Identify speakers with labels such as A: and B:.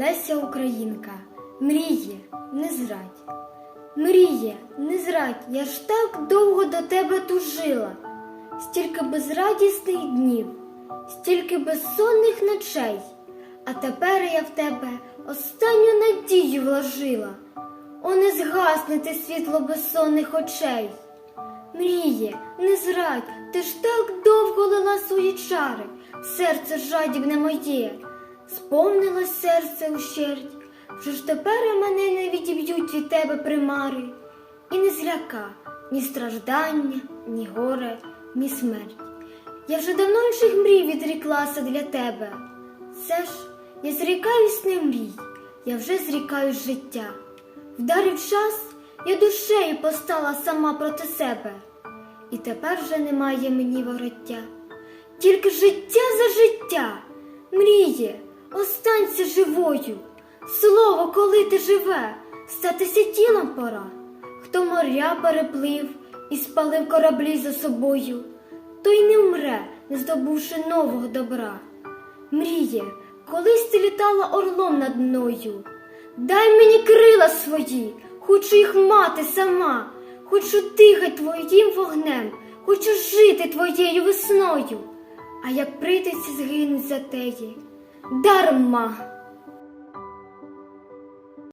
A: Леся Українка, мріє, не зрадь. Мріє, не зрадь, я ж так довго до тебе тужила, стільки безрадісних днів, стільки безсонних ночей, а тепер я в тебе останню надію вложила. О, не згасне ти світло безсонних очей. Мріє, не зрадь, ти ж так довго лила свої чари, серце жадібне моє, сповнилось серце ущерть, вже ж тепер мене не відіб'ють від тебе примари, і не зляка ні страждання, ні горе, ні смерть. Я вже давно інших мрій відріклася для тебе. Все ж я зрікаюсь не мрій, я вже зрікаюсь життя. Вдарив час, я душею постала сама проти себе, і тепер вже немає мені вороття. Тільки життя за життя мріє, останься живою. Слово, коли ти живе, статися тілом пора. Хто моря переплив і спалив кораблі за собою, той не вмре, не здобувши нового добра. Мріє, колись ти літала орлом над мною. Дай мені крила свої, хочу їх мати сама, хочу дихати твоїм вогнем, хочу жити твоєю весною. А як прийдеться згинуть за теї, Dharma.